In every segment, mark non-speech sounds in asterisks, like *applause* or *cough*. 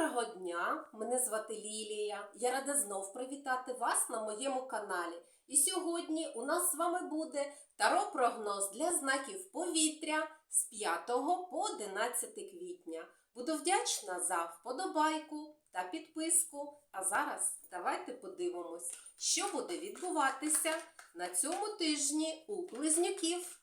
Доброго дня! Мене звати Лілія. Я рада знов привітати вас на моєму каналі. І сьогодні у нас з вами буде таро-прогноз для знаків повітря з 5 по 11 квітня. Буду вдячна за вподобайку та підписку. А зараз давайте подивимось, що буде відбуватися на цьому тижні у близнюків.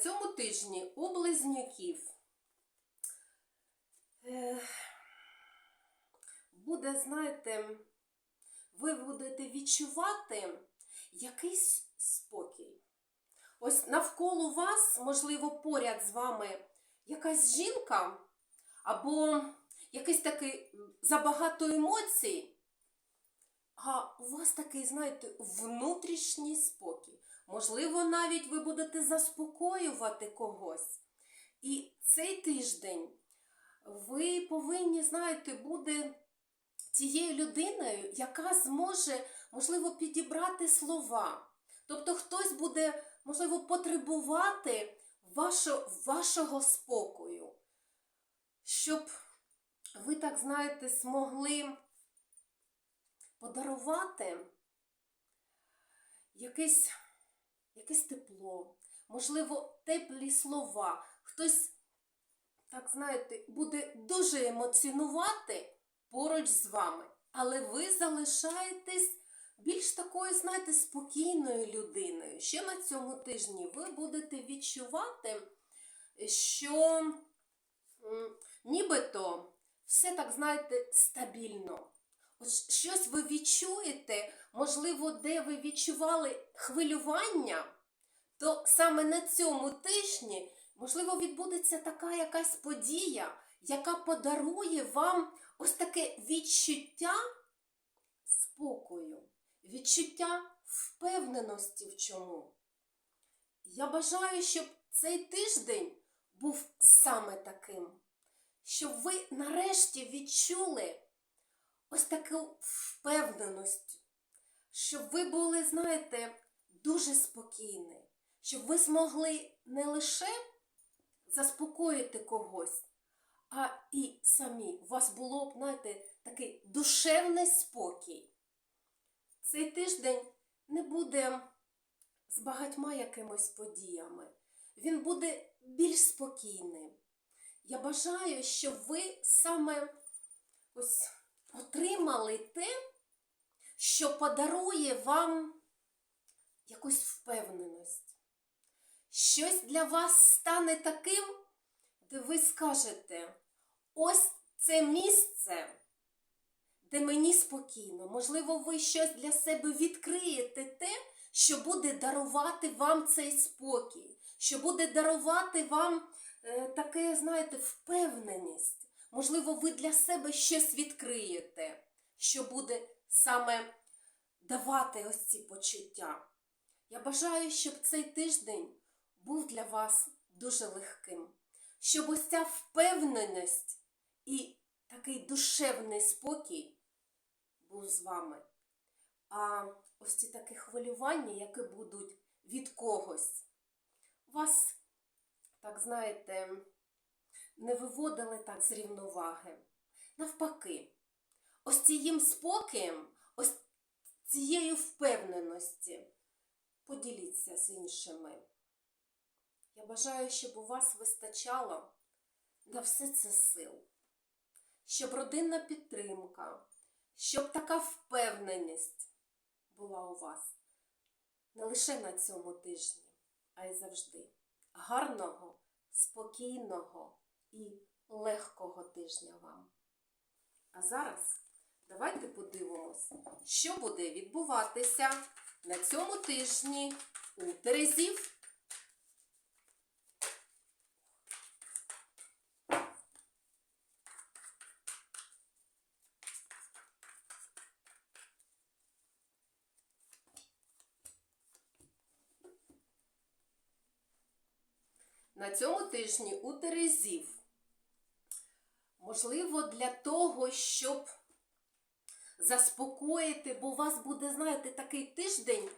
Цьому тижні у близнюків е, буде, знаєте, ви будете відчувати якийсь спокій. Ось навколо вас, можливо, поряд з вами якась жінка, або якийсь такий забагато емоцій, а у вас такий, знаєте, внутрішній спокій. Можливо, навіть ви будете заспокоювати когось. І цей тиждень ви повинні, знаєте, бути тією людиною, яка зможе, можливо, підібрати слова. Тобто хтось буде, можливо, потребувати вашого, вашого спокою, щоб ви, так знаєте, змогли подарувати якесь якесь тепло, можливо, теплі слова. Хтось, так знаєте, буде дуже емоціонувати поруч з вами, але ви залишаєтесь більш такою, знаєте, спокійною людиною. Ще на цьому тижні ви будете відчувати, що нібито все так, знаєте, стабільно. Ось щось ви відчуєте, можливо, де ви відчували хвилювання, то саме на цьому тижні, можливо, відбудеться така якась подія, яка подарує вам ось таке відчуття спокою, відчуття впевненості в чому. Я бажаю, щоб цей тиждень був саме таким, щоб ви нарешті відчули ось таку впевненість, щоб ви були, знаєте, дуже спокійні, щоб ви змогли не лише заспокоїти когось, а і самі у вас було б, знаєте, такий душевний спокій. Цей тиждень не буде з багатьма якимось подіями. Він буде більш спокійним. Я бажаю, щоб ви саме ось отримали те, що подарує вам якусь впевненість. Щось для вас стане таким, де ви скажете, ось це місце, де мені спокійно. Можливо, ви щось для себе відкриєте те, що буде дарувати вам цей спокій, що буде дарувати вам е, таке, знаєте, впевненість. Можливо, ви для себе щось відкриєте, що буде саме давати ось ці почуття. Я бажаю, щоб цей тиждень був для вас дуже легким, щоб ось ця впевненість і такий душевний спокій був з вами. А ось ці такі хвилювання, які будуть від когось, вас, так знаєте, не виводили так з рівноваги. Навпаки, ось цим спокоєм, ось цією впевненості поділіться з іншими. Я бажаю, щоб у вас вистачало на все це сил, щоб родинна підтримка, щоб така впевненість була у вас не лише на цьому тижні, а й завжди. Гарного, спокійного і легкого тижня вам. А зараз давайте подивимось, що буде відбуватися на цьому тижні у Терезів. На цьому тижні у Терезів. Можливо, для того, щоб заспокоїти, бо у вас буде, знаєте, такий тиждень,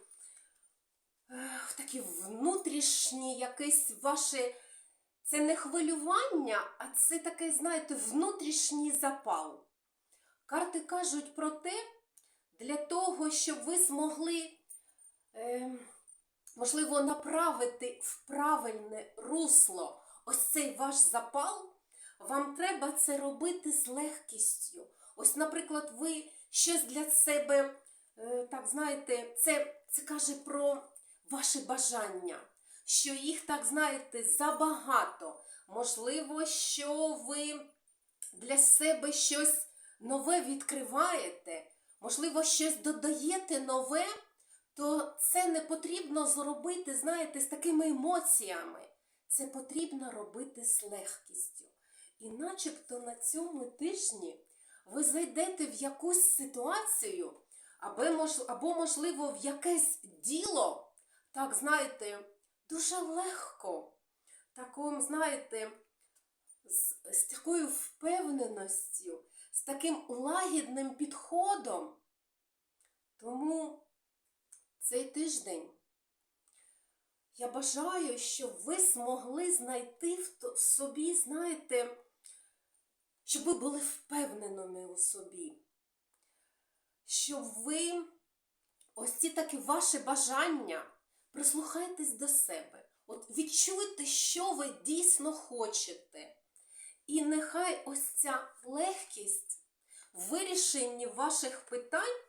ех, такі внутрішні якесь ваше. Це не хвилювання, а це такий, знаєте, внутрішній запал. Карти кажуть про те, для того, щоб ви змогли, е, можливо, направити в правильне русло ось цей ваш запал, вам треба це робити з легкістю. Ось, наприклад, ви щось для себе, е, так знаєте, це, це каже про ваше бажання, що їх, так знаєте, забагато. Можливо, що ви для себе щось нове відкриваєте, можливо, щось додаєте нове, то це не потрібно зробити, знаєте, з такими емоціями. Це потрібно робити з легкістю. І начебто на цьому тижні ви зайдете в якусь ситуацію, або, можливо, в якесь діло, так, знаєте, дуже легко, таким, знаєте, з, з такою впевненістю, з таким лагідним підходом. Тому цей тиждень. Я бажаю, щоб ви змогли знайти в собі, знаєте, щоб ви були впевненими у собі, щоб ви ось ці такі ваші бажання, прислухайтесь до себе. От відчуйте, що ви дійсно хочете. І нехай ось ця легкість в вирішенні ваших питань,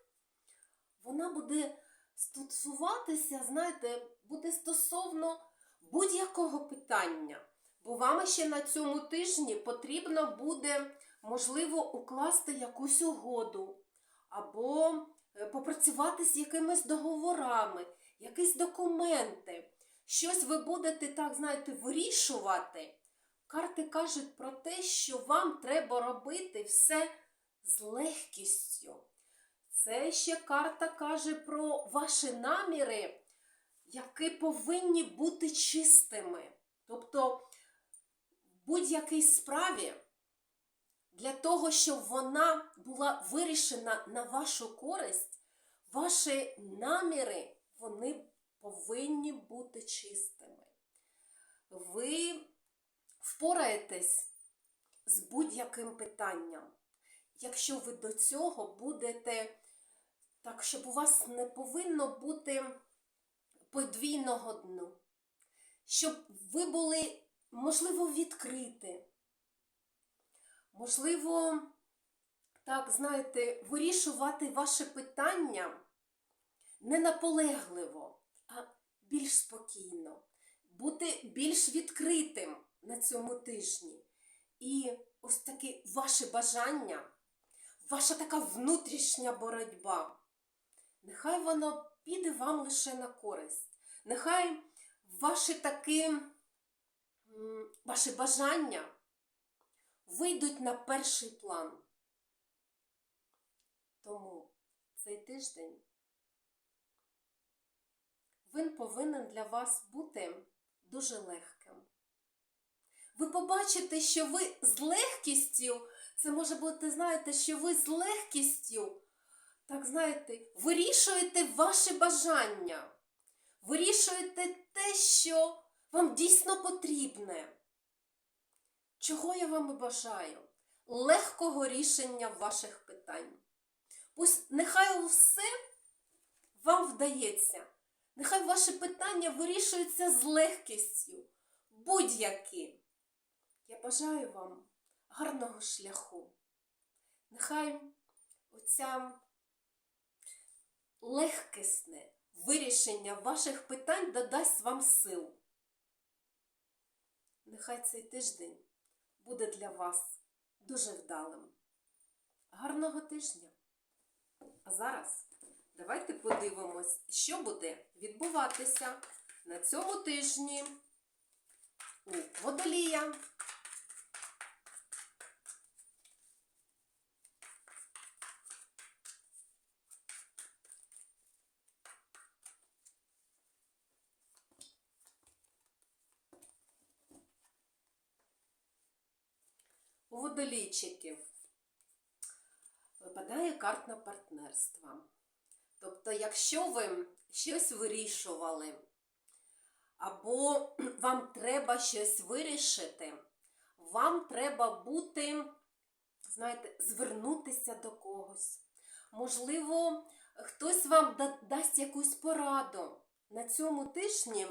вона буде стосуватися, знаєте, буде стосовно будь-якого питання. Бо вам ще на цьому тижні потрібно буде, можливо, укласти якусь угоду, або е, попрацювати з якимись договорами, якісь документи. Щось ви будете, так, знаєте, вирішувати. Карти кажуть про те, що вам треба робити все з легкістю. Це ще карта каже про ваші наміри, які повинні бути чистими. Тобто, будь-якій справі, для того, щоб вона була вирішена на вашу користь, ваші наміри вони повинні бути чистими. Ви впораєтесь з будь-яким питанням, якщо ви до цього будете так, щоб у вас не повинно бути подвійного дну, щоб ви були, можливо, відкриті, можливо, так, знаєте, вирішувати ваше питання не наполегливо, а більш спокійно, бути більш відкритим на цьому тижні. І ось таке ваше бажання, ваша така внутрішня боротьба. Нехай воно піде вам лише на користь. Нехай ваші такі, ваші бажання вийдуть на перший план. Тому цей тиждень він повинен для вас бути дуже легким. Ви побачите, що ви з легкістю, це може бути, знаєте, що ви з легкістю, так знаєте, вирішуєте ваші бажання, вирішуєте те, що вам дійсно потрібне. Чого я вам бажаю? Легкого рішення ваших питань. Пусть нехай все вам вдається. Нехай ваші питання вирішуються з легкістю, будь-які. Я бажаю вам гарного шляху. Нехай оця легкісне вирішення ваших питань додасть вам сил. Нехай цей тиждень буде для вас дуже вдалим. Гарного тижня! А зараз давайте подивимось, що буде відбуватися на цьому тижні у водолія. У водолійчиків випадає карта партнерства. Тобто, якщо ви щось вирішували, або *clears throat* вам треба щось вирішити, вам треба бути, знаєте, звернутися до когось. Можливо, хтось вам да- дасть якусь пораду. На цьому тижні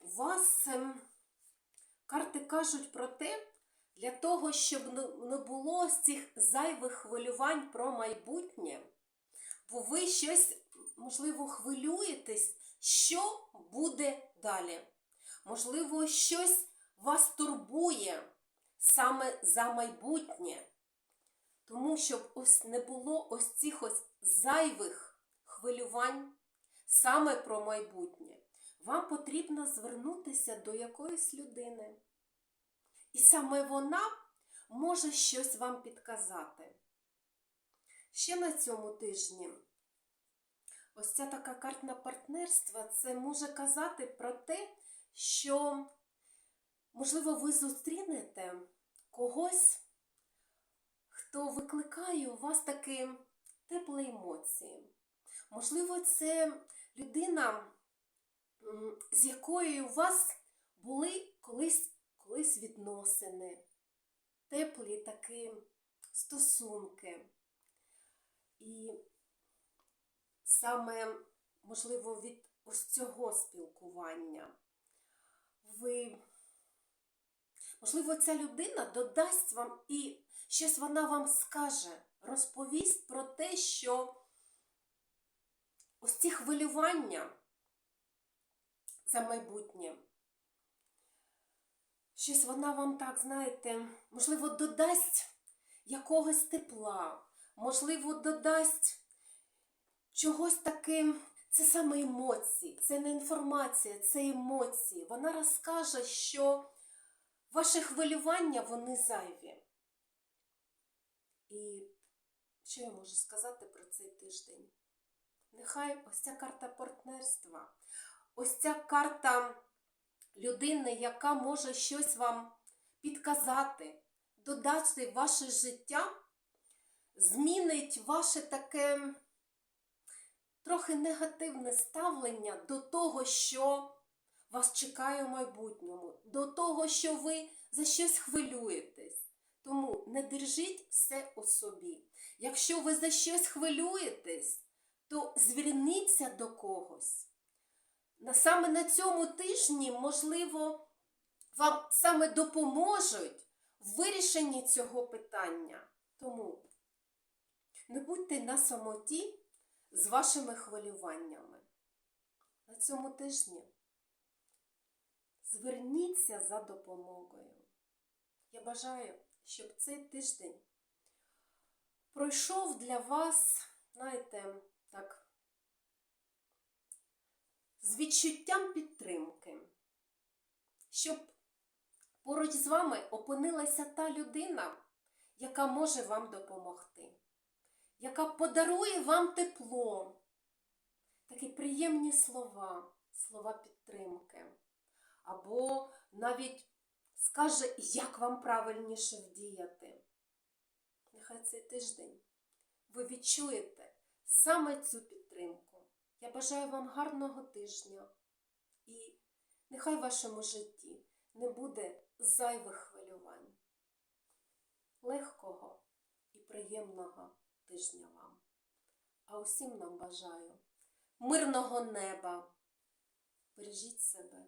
у вас ем, карти кажуть про те, для того, щоб не- було з цих зайвих хвилювань про майбутнє, бо ви щось, можливо, хвилюєтесь, що буде далі. Можливо, щось вас турбує саме за майбутнє. Тому щоб ось не було ось цих ось зайвих хвилювань саме про майбутнє, вам потрібно звернутися до якоїсь людини. І саме вона може щось вам підказати. Ще на цьому тижні ось ця така картна партнерства це може казати про те, що, можливо, ви зустрінете когось, хто викликає у вас такі теплі емоції. Можливо, це людина, з якою у вас були колись, колись відносини, теплі такі стосунки. І саме, можливо, від ось цього спілкування ви, можливо, ця людина додасть вам і щось вона вам скаже, розповість про те, що ось ці хвилювання за майбутнє. Щось вона вам так, знаєте, можливо, додасть якогось тепла, можливо, додасть чогось таке, це саме емоції, це не інформація, це емоції. Вона розкаже, що ваші хвилювання вони зайві. І що я можу сказати про цей тиждень? Нехай ось ця карта партнерства, ось ця карта людини, яка може щось вам підказати, додати в ваше життя, змінить ваше таке трохи негативне ставлення до того, що вас чекає в майбутньому, до того, що ви за щось хвилюєтесь. Тому не держіть все у собі. Якщо ви за щось хвилюєтесь, то зверніться до когось. Саме на цьому тижні, можливо, вам саме допоможуть в вирішенні цього питання. Тому не будьте на самоті з вашими хвилюваннями. На цьому тижні зверніться за допомогою. Я бажаю, щоб цей тиждень пройшов для вас, знаєте, так, з відчуттям підтримки, щоб поруч з вами опинилася та людина, яка може вам допомогти, яка подарує вам тепло, такі приємні слова, слова підтримки, або навіть скаже, як вам правильніше вдіяти. Нехай цей тиждень ви відчуєте саме цю підтримку. Я бажаю вам гарного тижня і нехай в вашому житті не буде зайвих хвилювань. Легкого і приємного тижня вам. А усім нам бажаю мирного неба. Бережіть себе.